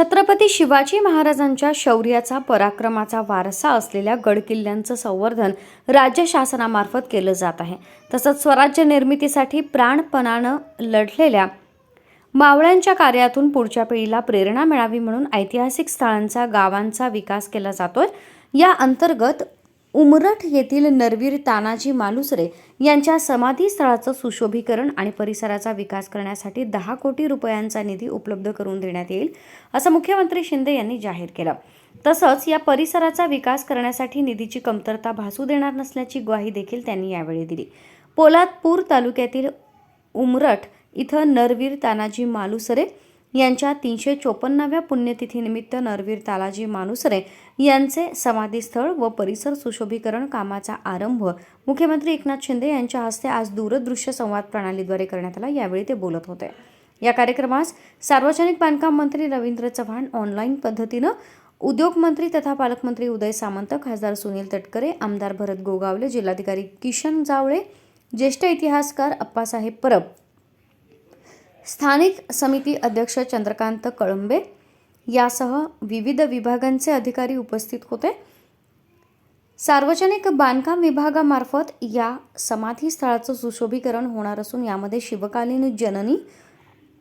छत्रपती शिवाजी महाराजांच्या शौर्याचा पराक्रमाचा वारसा असलेल्या गडकिल्ल्यांचं संवर्धन राज्य शासनामार्फत केलं जात आहे. तसंच स्वराज्य निर्मितीसाठी प्राणपणानं लढलेल्या मावळ्यांच्या कार्यातून पुढच्या पिढीला प्रेरणा मिळावी म्हणून ऐतिहासिक स्थळांचा गावांचा विकास केला जातोय. या अंतर्गत उमरठ येथील नरवीर तानाजी मालुसरे यांच्या समाधीस्थळाचं सुशोभीकरण आणि परिसराचा विकास करण्यासाठी दहा कोटी रुपयांचा निधी उपलब्ध करून देण्यात येईल असं मुख्यमंत्री शिंदे यांनी जाहीर केलं. तसंच या परिसराचा विकास करण्यासाठी निधीची कमतरता भासू देणार नसल्याची ग्वाही देखील त्यांनी यावेळी दिली. पोलादपूर तालुक्यातील उमरठ इथं नरवीर तानाजी मालुसरे यांच्या तीनशे चोपन्नाव्या पुण्यतिथीनिमित्त नरवीर तालाजी मानुसरे यांचे समाधीस्थळ व परिसर सुशोभीकरण कामाचा आरंभ मुख्यमंत्री एकनाथ शिंदे यांच्या हस्ते आज दूरदृश्य संवाद प्रणालीद्वारे करण्यात आला. यावेळी ते बोलत होते. या कार्यक्रमास सार्वजनिक बांधकाम मंत्री रवींद्र चव्हाण ऑनलाईन पद्धतीनं उद्योग मंत्री तथा पालकमंत्री उदय सामंत खासदार सुनील तटकरे आमदार भरत गोगावले जिल्हाधिकारी किशन जावळे ज्येष्ठ इतिहासकार अप्पासाहेब परब स्थानिक समिती अध्यक्ष चंद्रकांत कळंबे यासह विविध विभागांचे अधिकारी उपस्थित होते. सार्वजनिक बांधकाम विभागामार्फत या समाधी स्थळाचं सुशोभीकरण होणार असून यामध्ये शिवकालीन जननी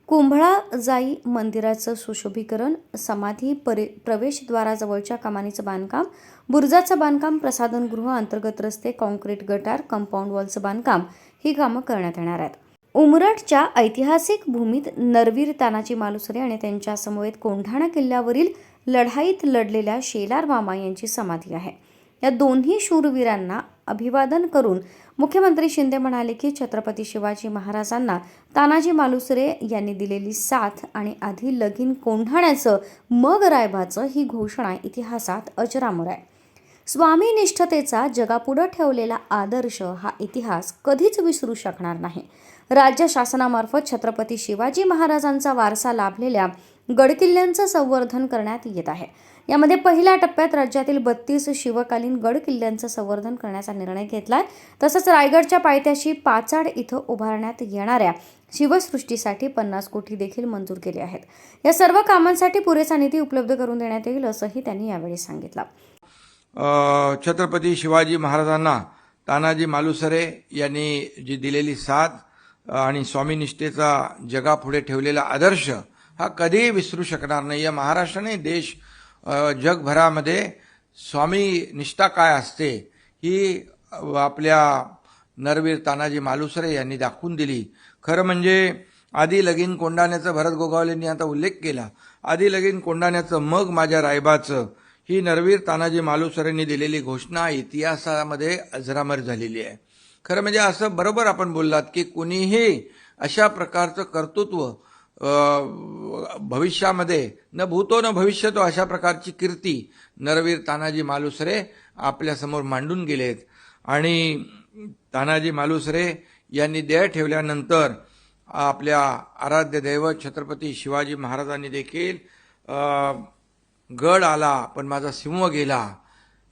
कुंभळाजाई मंदिराचं सुशोभीकरण समाधी परि प्रवेशद्वाराजवळच्या कमानीचं बांधकाम बुरजाचं बांधकाम प्रसाधनगृह अंतर्गत रस्ते कॉन्क्रीट गटार कंपाऊंड वॉलचं बांधकाम ही कामं करण्यात येणार आहेत. उमरठच्या ऐतिहासिक भूमीत नरवीर तानाजी मालुसरे आणि त्यांच्या समवेत कोंढाणा किल्ल्यावरील लढाईत लढलेल्या शेलार मामा यांची समाधी आहे. या दोन्ही शूरवीरांना अभिवादन करून मुख्यमंत्री शिंदे म्हणाले की छत्रपती शिवाजी महाराजांना तानाजी मालुसरे यांनी दिलेली साथ आणि आधी लगीन कोंढाण्याचं मग रायबाचं ही घोषणा इतिहासात अजरामर आहे. स्वामी निष्ठतेचा जगापुढं ठेवलेला आदर्श हा इतिहास कधीच विसरू शकणार नाही. राज्य शासनामार्फत छत्रपती शिवाजी महाराजांचा वारसा लाभलेल्या गडकिल्ल्यांचं संवर्धन करण्यात येत आहे. यामध्ये पहिल्या टप्प्यात राज्यातील बत्तीस शिवकालीन गड किल्ल्यांचं संवर्धन करण्याचा निर्णय घेतलाय. तसंच रायगडच्या पायथ्याशी पाचाड इथं उभारण्यात येणाऱ्या शिवसृष्टीसाठी पन्नास कोटी देखील मंजूर केले आहेत. या सर्व कामांसाठी पुरेसा निधी उपलब्ध करून देण्यात येईल असंही त्यांनी यावेळी सांगितलं. छत्रपती शिवाजी महाराजांना तानाजी मालुसरे यांनी जी दिलेली साथ आणि स्वामीनिष्ठेचा जगापुढे ठेवलेला आदर्श हा कधीही विसरू शकणार नाही. या महाराष्ट्राने देश जगभरामध्ये स्वामी निष्ठा काय असते ही आपल्या नरवीर तानाजी मालुसरे यांनी दाखवून दिली. खरं म्हणजे आधी लगीन कोंडाण्याचं भरत गोगावलेंनी आता उल्लेख केला. आधी लगीन कोंडाण्याचं मग माझ्या रायबाचं ही नरवीर तानाजी मालुसरेंनी दिलेली घोषणा इतिहासामध्ये अजरामर झालेली आहे. खरं म्हणजे असं बरोबर आपण बोललात की कुणीही अशा प्रकारचं कर्तृत्व भविष्यामध्ये न भूतो न भविष्यतो अशा प्रकारची कीर्ती नरवीर तानाजी मालुसरे आपल्यासमोर मांडून गेलेत. आणि तानाजी मालुसरे यांनी देह ठेवल्यानंतर आपल्या आराध्य दैवत छत्रपती शिवाजी महाराजांनी देखील गड आला पण माझा सिंह गेला.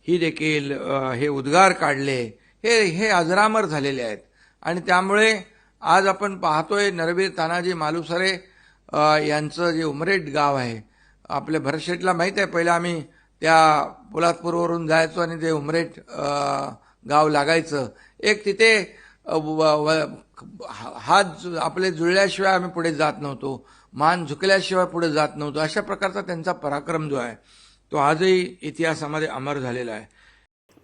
ही देखील हे उद्गार काढले. हे हे अजरामर झालेले आहेत. आणि त्यामुळे आज आपण पाहतोय नरवीर तानाजी मालुसरे यांचं जे उमरेड गाव आहे आपल्या भरशेटला माहीत आहे. पहिलं आम्ही त्या पोलादपूरवरून जायचो आणि ते उमरेट गाव लागायचं. एक तिथे व- हात जु- आपले जुळल्याशिवाय आम्ही पुढे जात नव्हतो. मान झुकल्याशिवाय पुढे जात नव्हतो. अशा प्रकारचा त्यांचा पराक्रम जो आहे तो आजही इतिहासामध्ये अमर झालेला आहे.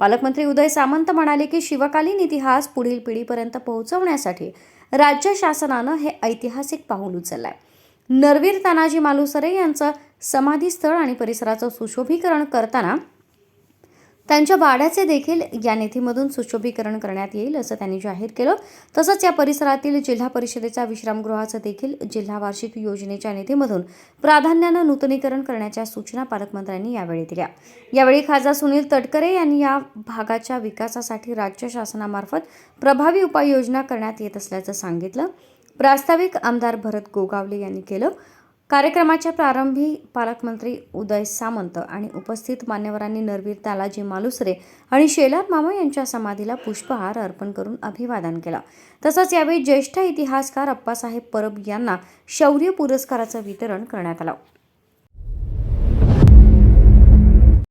पालकमंत्री उदय सामंत म्हणाले की शिवकालीन इतिहास पुढील पिढीपर्यंत पोहोचवण्यासाठी राज्य शासनानं हे ऐतिहासिक पाऊल उचललंय. नरवीर तानाजी मालुसरे यांचं समाधीस्थळ आणि परिसराचं सुशोभीकरण करताना त्यांच्या वाड्याचे देखील या निधीमधून सुशोभीकरण करण्यात येईल असं त्यांनी जाहीर केलं. तसंच या परिसरातील जिल्हा परिषदेच्या विश्रामगृहाचं देखील जिल्हा वार्षिक योजनेच्या निधीमधून प्राधान्यानं नूतनीकरण करण्याच्या सूचना पालकमंत्र्यांनी यावेळी दिल्या. यावेळी खासदार सुनील तटकरे यांनी या भागाच्या विकासासाठी राज्य शासनामार्फत प्रभावी उपाययोजना करण्यात येत असल्याचं सांगितलं. प्रास्ताविक आमदार भरत गोगावले यांनी केलं. कार्यक्रमाच्या प्रारंभी पालकमंत्री उदय सामंत आणि उपस्थित मान्यवरांनी नरवीर तालाजी मालुसरे आणि शेलार मामा यांच्या समाधीला पुष्पहार अर्पण करून अभिवादन केलं. तसंच यावेळी ज्येष्ठ इतिहासकार अप्पासाहेब परब यांना शौर्य पुरस्काराचं वितरण करण्यात आलं.